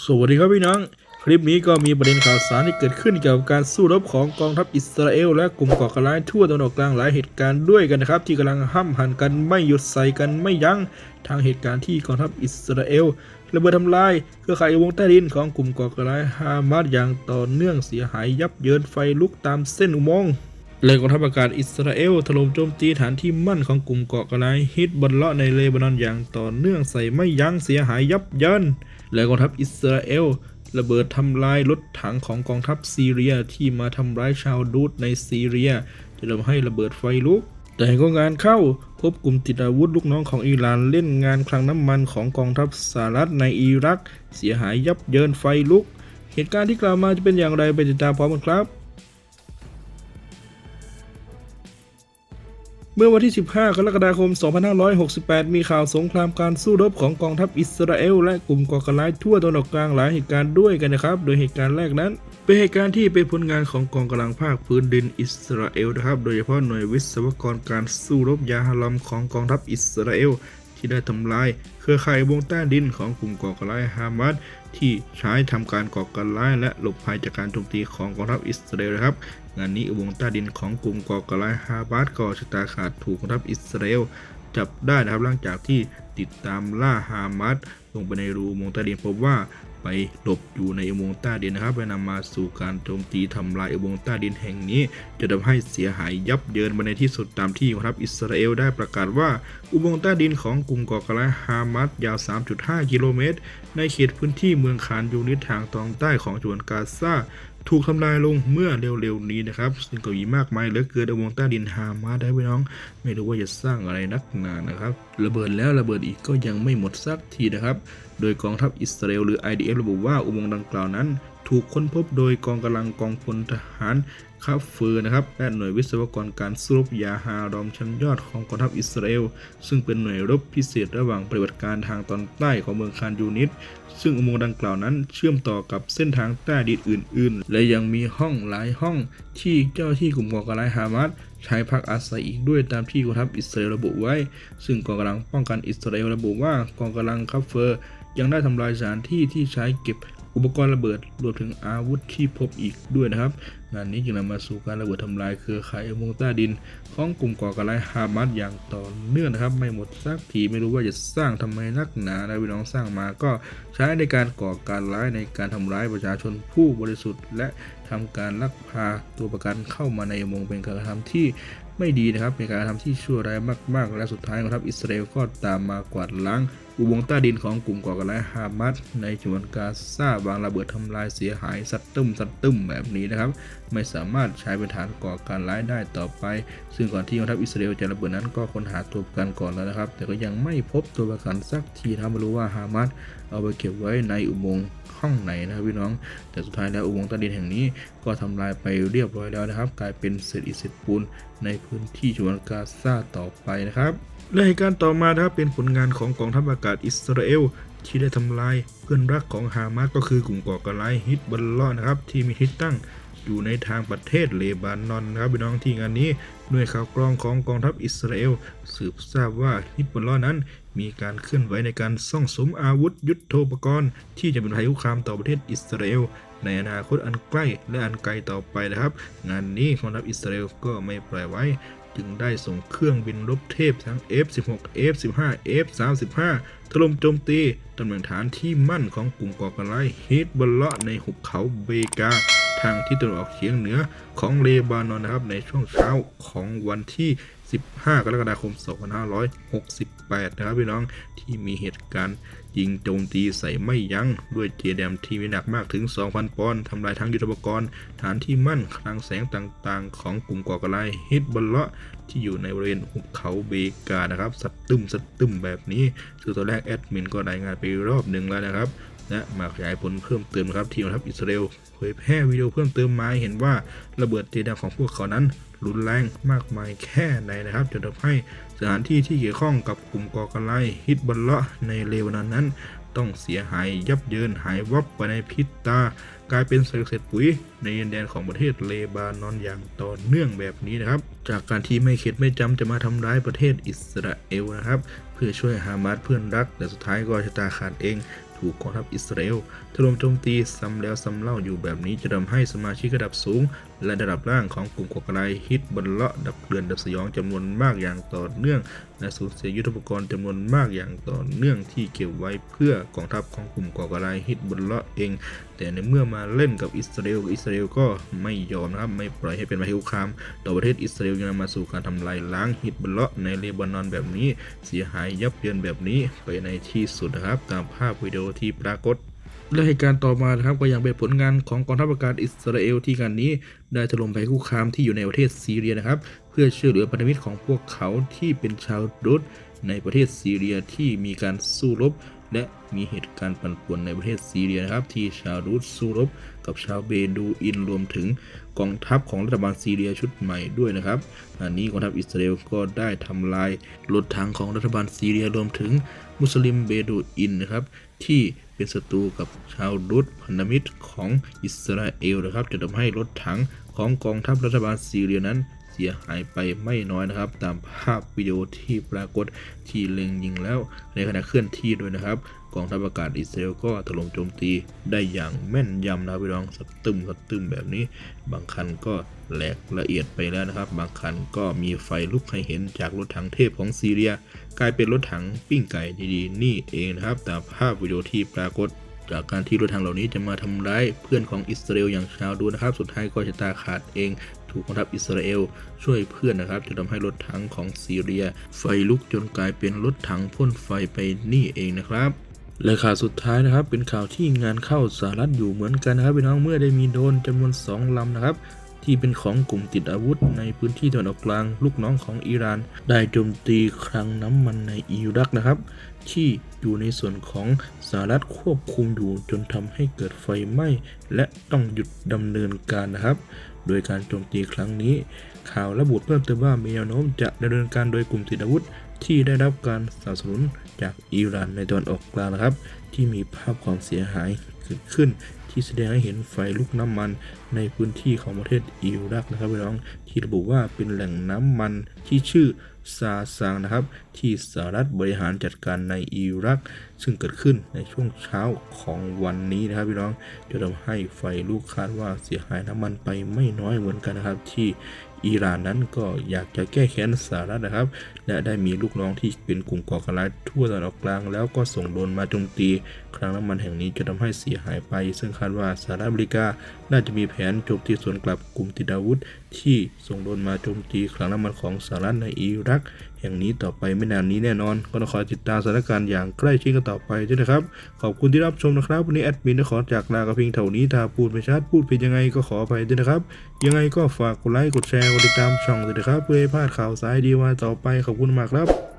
สวัสดีครับพี่น้อง คลิปนี้ก็มีประเด็นข่าวสารที่เกิดขึ้นเกี่ยวกับการสู้รบของกองทัพอิสราเอลและกลุ่มก่อการร้ายทั่วตะวันออกกลางหลายเหตุการณ์ด้วยกันนะครับ ที่กำลังห้ำหันกันไม่หยุดใส่กันไม่ยั้งทางเหตุการณ์ที่กองทัพอิสราเอลระเบิดทำลายเครือข่ายวงใต้ดินของกลุ่มก่อการร้ายฮามาสอย่างต่อเนื่องเสียหายยับเยินไฟลุกตามเส้นอุโมงค์และกองทัพอากาศอิสราเอลถล่มโจมตีฐานที่มั่นของกลุ่มเกาะกระไรฮิตบอลเลาะในเลบานอนอย่างต่อเนื่องใส่ไม่ยั้งเสียหายยับเยิน และกองทัพอิสราเอลระเบิดทำลายรถถังของกองทัพซีเรียที่มาทำร้ายชาวดูดในซีเรียจะทำให้ระเบิดไฟลุก แต่ก็งานเข้าพบกลุ่มติดอาวุธลูกน้องของอิหร่านเล่นงานคลังน้ำมันของกองทัพสหรัฐในอิรัก เสียหายยับเยินไฟลุก เหตุการณ์ที่กล่าวมาจะเป็นอย่างไรไปติดตามพร้อมกันครับ เมื่อวันที่ 15 กรกฎาคม 2568 มีข่าวสงครามการสู้รบของกองทัพอิสราเอลและกลุ่มก่อการร้ายทั่วตะวันออกกลางหลายเหตุการณ์ด้วยกันนะครับ โดยเหตุการณ์แรกนั้น เป็นเหตุการณ์ที่เป็นผลงานของกองกำลังภาคพื้นดินอิสราเอลนะครับ โดยเฉพาะหน่วยวิศวกรการสู้รบยาฮาลัมของกองทัพอิสราเอล ที่ได้ทำลาย เครือข่ายวงใต้ดินของกลุ่มก่อการร้ายฮามาสที่ใช้ทำการก่อการร้ายและหลบภัยจากการโจมตีของกองทัพอิสราเอลนะครับงานนี้วงใต้ดินของกลุ่มก่อการร้ายฮามาสก่อชะตาขาดถูกกองทัพอิสราเอลจับได้นะครับหลังจากที่ติดตามล่าฮามาสลงไปในรูอุโมงใต้ดินพบว่า ไปหลบอยู่ในอุโมงค์ใต้ดินนะครับและนำมาสู่การโจมตีทำลายอุโมงค์ใต้ดินแห่งนี้ จะทำให้เสียหายยับเยินมาในที่สุดตามที่กองทัพอิสราเอลได้ประกาศว่าอุโมงค์ใต้ดินของกลุ่มก่อการร้ายฮามาสยาว 3.5 กิโลเมตร ในเขตพื้นที่เมืองคานยูนิสทางตอนใต้ของฉนวนกาซาถูกทำลายลงเมื่อเร็วๆนี้นะครับซึ่งก็มีมากมายเหลือเกินอุโมงค์ใต้ดินฮามาสได้พี่น้อง ไม่รู้ว่าจะสร้างอะไรนักหนานะครับ ระเบิดแล้วระเบิดอีกก็ยังไม่หมดสักทีนะครับ โดยกองทัพอิสราเอลหรือ IDF ระบุว่าอุโมงค์ดังกล่าวนั้น ถูกค้นพบโดยกองกำลังกองพลทหารคาเฟอร์นะครับและหน่วยวิศวกรการสู้รบยาฮารอมชั้นยอดของกองทัพอิสราเอล ซึ่งเป็นหน่วยรบพิเศษระหว่างปฏิบัติการทางตอนใต้ของเมืองคานยูนิสซึ่งอุโมงค์ดังกล่าวนั้นเชื่อมต่อกับเส้นทางใต้ดินอื่น ๆ และยังมีห้องหลายห้องที่เจ้าที่กลุ่มก่อการร้ายฮามาสใช้พักอาศัยอีกด้วยตามที่กองทัพอิสราเอลระบุไว้ ซึ่งกองกำลังป้องกันอิสราเอลระบุว่ากองกำลังคัฟเฟอร์ ยังได้ทำลายสถานที่ที่ใช้เก็บอุปกรณ์ระเบิดรวมถึงอาวุธที่พบอีกด้วยนะครับ งานนี้จึงนำมาสู่การระเบิดทำลายเครือข่ายอุโมงค์ใต้ดิน ของกลุ่มก่อการร้ายฮามาสอย่างต่อเนื่องนะครับ ไม่หมดสักทีไม่รู้ว่าจะสร้างทำไมนักหนานะพี่น้องสร้างมาก็ใช้ในการก่อการร้ายในการทำร้ายประชาชนผู้บริสุทธิ์ และทำการลักพาตัวประกันเข้ามาในอุโมงค์เป็นการกระทำที่ไม่ดีนะครับเป็นการกระทำที่ชั่วร้ายมาก ๆ และสุดท้ายกองทัพอิสราเอลก็ตามมากวาดล้าง อุโมงค์ใต้ดินของกลุ่มก่อการร้ายฮามาสในฉนวนกาซาบางระเบิดทำลายเสียหายสัตว์ตึมสัตว์ตึมแบบนี้นะครับ ไม่สามารถใช้เป็นฐานก่อการร้ายได้ต่อไป ซึ่งก่อนที่กองทัพอิสราเอลจะระเบิดนั้นก็ค้นหาตัวประกันก่อนแล้วนะครับ แต่ก็ยังไม่พบตัวประกันสักทีทำไม่รู้ว่าฮามาสเอาไปเก็บไว้ในอุโมงค์ห้องไหนนะครับพี่น้อง แต่สุดท้ายแล้วอุโมงค์ใต้ดินแห่งนี้ก็ทำลายไปเรียบร้อยแล้วนะครับ กลายเป็นเศษอิฐเศษปูน ในพื้นที่ฉนวนกาซาต่อไปนะครับ และเหตุการณ์ต่อมานะครับเป็นผลงานของกองทัพอากาศอิสราเอลที่ได้ทำลายเพื่อนรักของฮามาสก็คือกลุ่มก่อการร้ายฮิตบัลลอนะครับที่มีที่ตั้งอยู่ในทางประเทศเลบานอนนะครับพี่น้องที่งานนี้หน่วยข่าวกรองของกองทัพอิสราเอลสืบทราบว่าฮิตบัลลอนั้น มีการเคลื่อนไหวในการซ่องสมอาวุธยุทโธปกรณ์ ที่จะเป็นภัยคุกคามต่อประเทศอิสราเอล ในอนาคตอันใกล้และอันไกลต่อไปนะครับ งานนี้กองทัพอิสราเอลก็ไม่ปล่อยไว้ จึงได้ส่งเครื่องบินรบเทพทั้ง F16 F15 F35 ถล่มโจมตีตำแหน่งฐานที่มั่นของกลุ่มก่อการร้ายฮิตบอลเลาะในหุบเขาเบกาทางที่ตะวันออกเฉียงเหนือของเลบานอนนะครับในช่วงเช้าของวันที่ 15 กรกฎาคม 2568 นะครับพี่น้องที่มีเหตุการณ์ยิงโจมตีใส่ไม่ยั้งด้วยเจแดมที่มีหนักมากถึง 2,000 ปอนด์ทำลายทั้งยุทธปกรณ์ ฐานที่มั่นคลังแสงต่างๆ ของกลุ่มก่อการร้ายฮิตบอลเลาะที่อยู่ในบริเวณหุบเขาเบกานะครับ สัตตึมสัตตึมแบบนี้ซึ่งตอนแรกแอดมินก็รายงานไปรอบหนึ่งแล้วนะครับและมาขยายผลเพิ่มเติมครับทีมทัพอิสราเอลเผยแพร่วิดีโอเพิ่มเติมมาเห็นว่าระเบิดเจดามของพวกเขานั้น รุนแรงมากมายแค่ไหนนะครับจนทำให้สถานที่ที่เกี่ยวข้องกับกลุ่มก่อการร้ายฮิตบัลละในเลบานอนนั้น ต้องเสียหายยับเยินหายวับไปในพริบตากลายเป็นเศษเศษปุ๋ยในดินแดนของประเทศเลบานอนอย่างต่อเนื่องแบบนี้นะครับ จากการที่ไม่เข็ดไม่จำจะมาทำร้ายประเทศอิสราเอลนะครับ เพื่อช่วยฮามาสเพื่อนรัก แต่สุดท้ายก็ชะตาขาดเอง ถูกกองทัพอิสราเอลถล่มโจมตีซ้ำแล้วซ้ำเล่าอยู่แบบนี้จะทำให้สมาชิกระดับสูง และระดับล่างของกลุ่มก่อการร้ายฮิตบนเลาะดับเกลื่อนดับสยองจำนวนมากอย่างต่อเนื่อง และสูญเสียยุทธปกรณ์จำนวนมากอย่างต่อเนื่องที่เก็บไว้เพื่อกองทัพของกลุ่มก่อการร้ายฮิตบนเลาะเอง แต่ในเมื่อมาเล่นกับอิสราเอลอิสราเอลก็ไม่ยอมนะครับไม่ปล่อยให้เป็นภัยคุกคามต่อประเทศอิสราเอลยังนำมาสู่การทำลายล้างฮิตบลเลาะในเลบานอนแบบนี้ เสียหายยับเยินแบบนี้ไปในที่สุดนะครับตามภาพวิดีโอที่ปรากฏ และเหตุการณ์ต่อมานะครับก็ยังเป็นผลงานของกองทัพอากาศอิสราเอลที่การนี้ ได้ถล่มภัยคุกคามที่อยู่ในประเทศซีเรียนะครับ เพื่อช่วยเหลือพันธมิตรของพวกเขาที่เป็นชาวรุดในประเทศซีเรียที่มีการสู้รบ และมีเหตุการณ์ปั่นป่วนในประเทศซีเรียนะครับ ที่ชาวรุดสู้รบ กับชาวเบดูอินรวมถึงกองทัพของรัฐบาลซีเรียชุดใหม่ด้วยนะครับอันนี้กองทัพอิสราเอลก็ได้ทำลายรถถังของรัฐบาลซีเรียรวมถึงมุสลิมเบดูอินนะครับ ที่เป็นศัตรูกับชาวรุดพันธมิตรของอิสราเอลนะครับจะทำให้รถถังของกองทัพรัฐบาลซีเรียนั้นเสียหายไปไม่น้อยนะครับ ตามภาพวิดีโอที่ปรากฏที่เล็งยิงแล้ว ในขณะเคลื่อนที่ด้วยนะครับ กองทัพอากาศอิสราเอลก็ถล่มโจมตีได้อย่างแม่นยำนะพี่น้องสะตึมสะตึมแบบนี้ บางคันก็แหลกละเอียดไปแล้วนะครับ บางคันก็มีไฟลุกให้เห็นจากรถถังเทพของซีเรีย กลายเป็นรถถังปิ้งไก่ดีๆ นี่เองนะครับตามภาพวิดีโอที่ปรากฏจากการที่รถถังเหล่านี้จะมาทำร้ายเพื่อนของอิสราเอลอย่างชาวดูนะครับ สุดท้ายก็จะตาขาดเองถูกกองทัพอิสราเอลช่วยเพื่อนนะครับจนทำให้รถถังของซีเรีย ไฟลุกจนกลายเป็นรถถังพ่นไฟไปนี่เองนะครับ และข่าวสุดท้ายนะครับ เป็นข่าวที่งานเข้าสหรัฐอยู่เหมือนกันนะครับพี่น้องเมื่อได้มีโดนจำนวนสองลำนะครับ ที่เป็นของกลุ่มติดอาวุธ ในพื้นที่ตะวันออกกลาง ลูกน้องของอิหร่าน ได้โจมตีคลังน้ำมันในอิรักนะครับ ที่อยู่ในส่วนของสหรัฐควบคุมอยู่จนทำให้เกิดไฟไหม้ และต้องหยุดดำเนินการนะครับ โดยการโจมตีครั้งนี้ ข่าวระบุเพิ่มเติมว่ามีแนวโน้มจะดำเนินการโดยกลุ่มติดอาวุธ ที่ได้รับการสนับสนุนจากอิหร่านในตอนออกกลางนะครับ ที่มีภาพความเสียหายเกิดขึ้น ที่แสดงให้เห็นไฟลุกน้ำมันในพื้นที่ของประเทศอิรักนะครับพี่น้องที่ระบุว่าเป็นแหล่งน้ำมันที่ชื่อ ซาซังนะครับ ที่สหรัฐบริหารจัดการในอิรัก ซึ่งเกิดขึ้นในช่วงเช้าของวันนี้นะครับพี่น้องจะทำให้ไฟลุกคาดว่าเสียหายน้ำมันไปไม่น้อยเหมือนกันนะครับ ที่อิหร่านนั้นก็อยากจะแก้แค้นสหรัฐนะครับ และได้มีลูกน้องที่เป็นกลุ่มก่อการร้ายทั่วตะวันออกกลาง แล้วก็ส่งโดนมาโจมตี ครั้งน้ำมันแห่งนี้จะทำให้เสียหายไป ซึ่งคาดว่าสหรัฐอเมริกา น่าจะมีแผนโจมตีสวนกลับกลุ่มติดอาวุธ ที่ส่งโดนมาโจมตีครั้งน้ำมันของสหรัฐในอิรักแห่งนี้ต่อไปไม่นานนี้แน่นอน ก็ต้องคอยติดตามสถานการณ์อย่างใกล้ชิดกันต่อไปด้วยนะครับ ขอบคุณที่รับชมนะครับ วันนี้แอดมินขอจากลากระพียงเท่านี้ถ้าพูดไม่ชัดพูดผิดยังไงก็ขออภัยด้วยนะครับ ยังไงก็ฝากกดไลค์กดแชร์กดติดตามช่องด้วยนะครับเพื่อให้พลาดข่าวสายดีวันต่อไปขอบคุณมากครับ